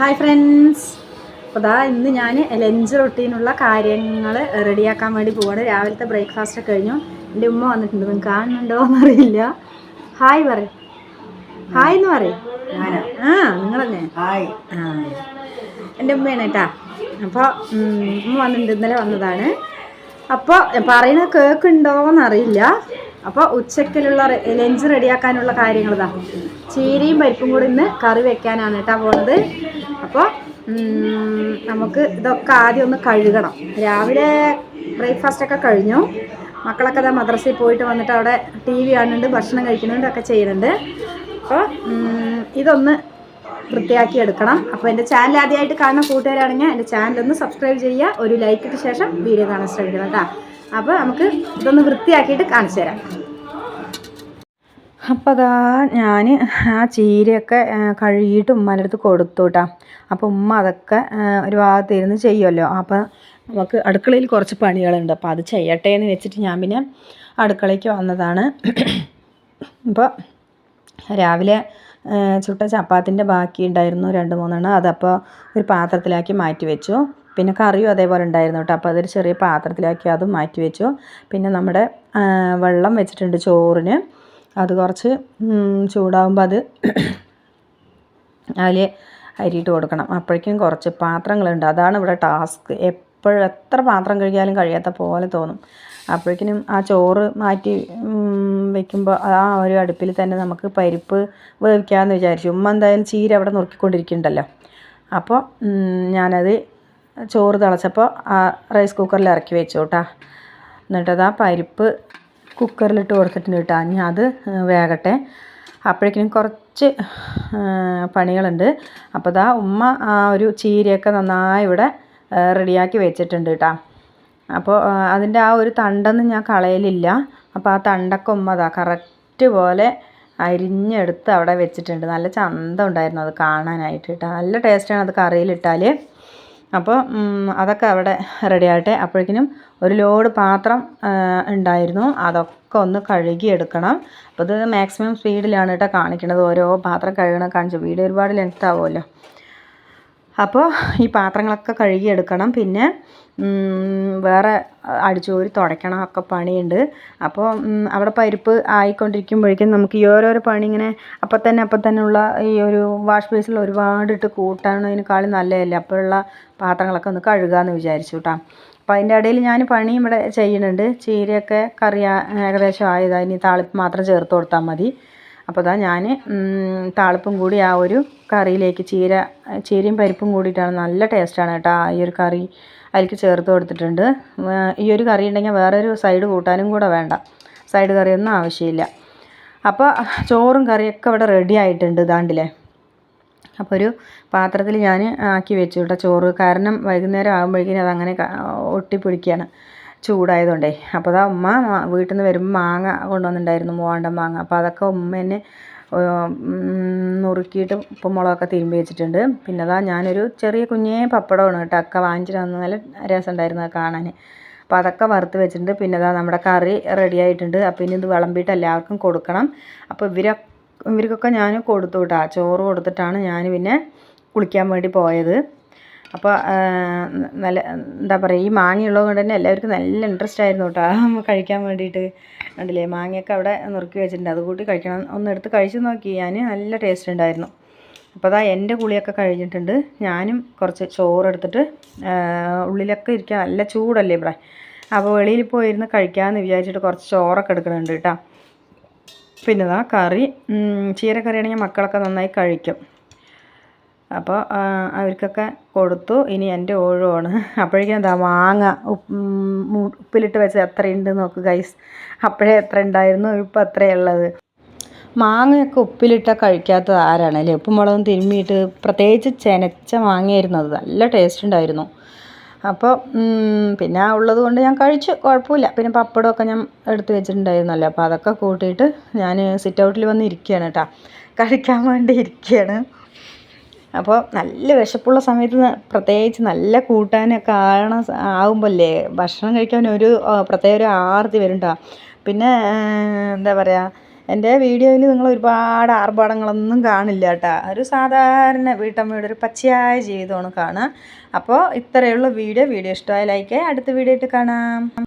Hi friends അപ്പോൾ ദാ ഇന്ന് ഞാൻ ലഞ്ച് റൊട്ടീനുള്ള കാര്യങ്ങൾ റെഡിയാക്കാൻ വേണ്ടി പോവാണ്. രാവിലത്തെ ബ്രേക്ക്ഫാസ്റ്റ് ഒക്കെ കഴിഞ്ഞു. എന്റെ ഉമ്മ വന്നിട്ടുണ്ട്. നിങ്ങൾക്ക് കാണുന്നുണ്ടോ എന്നറിയില്ല. ഹായ് പറ ഹായ് എന്ന് പറയും. ഞാനാ ആ നിങ്ങളന്നെ. ഹായ് ആ. എന്റെ ഉമ്മയാണ് കേട്ടാ. അപ്പോൾ ഉമ്മ വന്നിട്ടുണ്ട് ഇന്നലെ വന്നതാണ്. അപ്പോൾ പറയുന്നത് പറയുന്ന കേൾക്കുണ്ടോയെന്നറിയില്ല അപ്പോൾ ഉച്ചക്കിലുള്ള ലഞ്ച് റെഡിയാക്കാനുള്ള കാര്യങ്ങൾ ഇതാ. ചീരയും പരിപ്പും കൂടി ഇന്ന് കറി വെക്കാനാണ് കേട്ടോ പോണത്. അപ്പോൾ നമുക്ക് ഇതൊക്കെ ആദ്യം ഒന്ന് കഴുകണം. രാവിലെ ബ്രേക്ക്ഫാസ്റ്റൊക്കെ കഴിഞ്ഞു. മക്കളൊക്കെ ഇതാ മദ്രസയിൽ പോയിട്ട് വന്നിട്ട് അവിടെ ടി വി കാണുന്നുണ്ട് ഭക്ഷണം കഴിക്കുന്നുണ്ട് ഒക്കെ ചെയ്യുന്നുണ്ട്. അപ്പോൾ ഇതൊന്ന് വൃത്തിയാക്കി എടുക്കണം. അപ്പോൾ എന്റെ ചാനൽ ആദ്യമായിട്ട് കാണുന്ന കൂട്ടുകാരാണെങ്കിൽ എന്റെ ചാനലൊന്ന് സബ്സ്ക്രൈബ് ചെയ്യുക. ഒരു ലൈക്കിട്ട് ശേഷം വീഡിയോ കാണാൻ ശ്രമിക്കണം കേട്ടോ. അപ്പോൾ നമുക്ക് ഇതൊന്ന് വൃത്തിയാക്കിയിട്ട് കാണിച്ചു തരാം. അപ്പോൾ അതാ ഞാൻ ആ ചീരയൊക്കെ കഴുകിയിട്ട് ഉമ്മാന്റെ അടുത്ത് കൊടുത്തു കേട്ടോ അപ്പോൾ ഉമ്മ അതൊക്കെ ഒരു ഭാഗത്ത് ഇരുന്ന് ചെയ്യുമല്ലോ അപ്പോൾ നമുക്ക് അടുക്കളയിൽ കുറച്ച് പണികളുണ്ട്. അപ്പോൾ അത് ചെയ്യട്ടെ എന്ന് വെച്ചിട്ട് ഞാൻ പിന്നെ അടുക്കളയ്ക്ക് വന്നതാണ്. അപ്പോൾ രാവിലെ ചുട്ട ചപ്പാത്തിന്റെ ബാക്കി ഉണ്ടായിരുന്നു രണ്ട് മൂന്നെണ്ണം. അതപ്പോൾ ഒരു പാത്രത്തിലാക്കി മാറ്റി വെച്ചു. പിന്നെ കറിയും അതേപോലെ ഉണ്ടായിരുന്നു കേട്ടോ. അപ്പോൾ അതൊരു ചെറിയ പാത്രത്തിലാക്കി അതും മാറ്റി വെച്ചു. പിന്നെ നമ്മുടെ വെള്ളം വെച്ചിട്ടുണ്ട് ചോറിന്. അത് കുറച്ച് ചൂടാകുമ്പോൾ അത് അതിൽ അരിയിട്ട് കൊടുക്കണം. അപ്പോഴേക്കും കുറച്ച് പാത്രങ്ങളുണ്ട്. അതാണ് ഇവിടെ ടാസ്ക്. എപ്പോഴും എത്ര പാത്രം കഴുകിയാലും കഴിയാത്ത പോലെ തോന്നും. അപ്പോഴേക്കിനും ആ ചോറ് മാറ്റി വെക്കുമ്പോൾ ആ ഒരു അടുപ്പിൽ തന്നെ നമുക്ക് പരിപ്പ് വേവിക്കാമെന്ന് വിചാരിച്ചു. ഉമ്മ എന്തായാലും ചീര അവിടെ നുറുക്കിക്കൊണ്ടിരിക്കുന്നുണ്ടല്ലോ. അപ്പോൾ ഞാനത് ചോറ് തിളച്ചപ്പോൾ ആ റൈസ് കുക്കറിൽ ഇറക്കി വെച്ചു കേട്ടോ എന്നിട്ടത് ആ പരിപ്പ് കുക്കറിലിട്ട് കൊടുത്തിട്ടുണ്ട് കേട്ടോ. ഇനി അത് വേകട്ടെ. അപ്പോഴേക്കിനും കുറച്ച് പണികളുണ്ട്. അപ്പോൾ ദാ ഉമ്മ ആ ഒരു ചീരയൊക്കെ നന്നായി ഇവിടെ റെഡിയാക്കി വെച്ചിട്ടുണ്ട് കേട്ടോ. അപ്പോൾ അതിന്റെ ആ ഒരു തണ്ടൊന്നും ഞാൻ കളയലില്ല. അപ്പോൾ ആ തണ്ടൊക്കെ ഉമ്മ അതാ കറക്റ്റ് പോലെ അരിഞ്ഞെടുത്ത് അവിടെ വെച്ചിട്ടുണ്ട്. നല്ല ചന്തം ഉണ്ടായിരുന്നു അത് കാണാനായിട്ട് കേട്ടോ. നല്ല ടേസ്റ്റാണ് അത് കറിയിലിട്ടാൽ അപ്പോൾ അതൊക്കെ അവിടെ റെഡി ആകട്ടെ. അപ്പോഴേക്കിനും ഒരു ലോഡ് പാത്രം ഉണ്ടായിരുന്നു. അതൊക്കെ ഒന്ന് കഴുകി എടുക്കണം അപ്പോൾ ഇത് മാക്സിമം സ്പീഡിലാണ് കേട്ടോ കാണിക്കുന്നത് ഓരോ പാത്രം കഴുകണം കാണിച്ചു. വീഡിയോ ഒരുപാട് ലെങ്ത് ആവുമല്ലോ. അപ്പോൾ ഈ പാത്രങ്ങളൊക്കെ കഴുകിയെടുക്കണം പിന്നെ ഉം, വേറെ അടിച്ചുകൂരി തുടയ്ക്കണം ഒക്കെ പണിയുണ്ട്. അപ്പോൾ അവിടെ പരിപ്പ് ആയിക്കൊണ്ടിരിക്കുമ്പോഴേക്കും നമുക്ക് ഈ ഓരോരോ പണി ഇങ്ങനെ അപ്പം തന്നെ അപ്പം തന്നെ ഉള്ള ഈ ഒരു വാഷ് ബേസിൽ ഒരുപാടിട്ട് കൂട്ടാനതിനേക്കാളും നല്ലതല്ലേ? അപ്പോഴുള്ള പാത്രങ്ങളൊക്കെ ഒന്ന് കഴുകാമെന്ന് വിചാരിച്ചു കേട്ടോ. അപ്പോൾ അതിന്റെ ഇടയിൽ ഞാൻ പണി ഇവിടെ ചെയ്യുന്നുണ്ട്. ചീരയൊക്കെ കറി ഏകദേശം ആയതാ. ഇനി താളിപ്പ് മാത്രം ചേർത്ത് കൊടുത്താൽ മതി. അപ്പോൾ അതാ ഞാൻ താളിപ്പും കൂടി ആ ഒരു കറിയിലേക്ക് ചീര ചീരയും പരിപ്പും കൂടിയിട്ടാണ് നല്ല ടേസ്റ്റാണ് കേട്ടോ ഈ ഒരു കറി. അതിലേക്ക് ചേർത്ത് കൊടുത്തിട്ടുണ്ട്. ഈ ഒരു കറി ഉണ്ടെങ്കിൽ വേറൊരു സൈഡ് കൂട്ടാനും കൂടെ വേണ്ട. സൈഡ് കറിയൊന്നും ആവശ്യമില്ല. അപ്പോൾ ചോറും കറിയൊക്കെ ഇവിടെ റെഡി ആയിട്ടുണ്ട് ഇതാണ്ടില്ലേ? അപ്പോൾ ഒരു പാത്രത്തിൽ ഞാൻ ആക്കി വെച്ചു കേട്ടോ ചോറ്. കാരണം വൈകുന്നേരം ആകുമ്പോഴേക്കും അതങ്ങനെ ഒട്ടിപ്പിടിക്കുകയാണ്. ചൂടായതുകൊണ്ടേ. അപ്പോൾ അതാ ഉമ്മ വീട്ടിൽ നിന്ന് വരുമ്പോൾ മാങ്ങ കൊണ്ടുവന്നിട്ടുണ്ടായിരുന്നു മൂവാണ്ടൻ മാങ്ങ. അപ്പോൾ അതൊക്കെ ഉമ്മ എന്നെ നുറുക്കിയിട്ട് ഉപ്പും മുളകൊക്കെ തിരുമ്പി വെച്ചിട്ടുണ്ട്. പിന്നെ അതാ ഞാനൊരു ചെറിയ കുഞ്ഞേ പപ്പടമാണ് കേട്ടോ. അക്ക വാങ്ങിച്ചിട്ട് വന്ന നല്ല രസമുണ്ടായിരുന്നു അത് കാണാൻ. അപ്പോൾ അതൊക്കെ വറുത്ത് വെച്ചിട്ടുണ്ട്. പിന്നെ അതാ നമ്മുടെ കറി റെഡി ആയിട്ടുണ്ട്. അപ്പോൾ ഇനി ഇത് വിളമ്പിയിട്ട് എല്ലാവർക്കും കൊടുക്കണം. അപ്പോൾ ഇവരൊക്കെ ഇവർക്കൊക്കെ ഞാൻ കൊടുത്തു കേട്ടോ. ചോറ് കൊടുത്തിട്ടാണ് ഞാൻ പിന്നെ കുളിക്കാൻ വേണ്ടി പോയത്. അപ്പോൾ നല്ല എന്താ പറയുക ഈ മാങ്ങയുള്ളത് കൊണ്ട് തന്നെ എല്ലാവർക്കും നല്ല ഇൻട്രസ്റ്റ് ആയിരുന്നു കേട്ടോ കഴിക്കാൻ വേണ്ടിയിട്ട്. കണ്ടില്ലേ മാങ്ങയൊക്കെ അവിടെ നുറുക്കി വെച്ചിട്ടുണ്ട്. അത് കൂട്ടി കഴിക്കണം. ഒന്ന് എടുത്ത് കഴിച്ച് നോക്കി. ഞാൻ നല്ല ടേസ്റ്റ് ഉണ്ടായിരുന്നു. അപ്പോൾ അതാ എന്റെ കുളിയൊക്കെ കഴിഞ്ഞിട്ടുണ്ട്. ഞാനും കുറച്ച് ചോറ് എടുത്തിട്ട് ഉള്ളിലൊക്കെ ഇരിക്കാൻ നല്ല ചൂടല്ലേ ഇവിടെ. അപ്പോൾ വെളിയിൽ പോയിരുന്ന് കഴിക്കാമെന്ന് വിചാരിച്ചിട്ട് കുറച്ച് ചോറൊക്കെ എടുക്കുന്നുണ്ട് കേട്ടോ പിന്നെ ഇതാ കറി ചീരക്കറിയാണെങ്കിൽ മക്കളൊക്കെ നന്നായി കഴിക്കും. അപ്പോൾ അവർക്കൊക്കെ കൊടുത്തു. ഇനി എന്റെ ഓഴുവാണ് അപ്പോഴേക്കും എന്താ മാങ്ങ ഉപ്പിലിട്ട് വെച്ച് എത്ര ഉണ്ട് നോക്ക് ഗൈസ് അപ്പോഴേ എത്ര ഉണ്ടായിരുന്നു? ഇപ്പോൾ ഉള്ളത്. മാങ്ങയൊക്കെ ഉപ്പിലിട്ട കഴിക്കാത്തത് ആരാണ് അല്ലേ? ഉപ്പും മുളകും തിരുമ്മിയിട്ട് പ്രത്യേകിച്ച് ചെനച്ച മാങ്ങയായിരുന്നു അത്. നല്ല ടേസ്റ്റ് ഉണ്ടായിരുന്നു. അപ്പോൾ പിന്നെ ഉള്ളത് കൊണ്ട് ഞാൻ കഴിച്ചു. കുഴപ്പമില്ല. പിന്നെ പപ്പടമൊക്കെ ഞാൻ എടുത്ത് വെച്ചിട്ടുണ്ടായിരുന്നല്ലോ. അപ്പോൾ അതൊക്കെ കൂട്ടിയിട്ട് ഞാൻ സിറ്റ് ഔട്ടിൽ വന്ന് ഇരിക്കുകയാണ് കേട്ടോ. കഴിക്കാൻ വേണ്ടി ഇരിക്കുകയാണ്. അപ്പോൾ നല്ല വിശപ്പുള്ള സമയത്ത് പ്രത്യേകിച്ച് നല്ല കൂട്ടാനൊക്കെ ആവണ ആവുമ്പോഴല്ലേ ഭക്ഷണം കഴിക്കാൻ ഒരു പ്രത്യേക ഒരു ആർത്തി വരും പിന്നെ എന്താ പറയുക എന്റെ വീഡിയോയിൽ നിങ്ങൾ ഒരുപാട് ആർഭാടങ്ങളൊന്നും കാണില്ല കേട്ടോ ഒരു സാധാരണ വീട്ടമ്മയുടെ ഒരു പച്ചയായ ജീവിതമാണ് കാണുക. അപ്പോൾ ഇത്രയുള്ള വീഡിയോ. വീഡിയോ ഇഷ്ടമായ ലൈക്ക് അടുത്ത വീഡിയോ ആയിട്ട് കാണാം.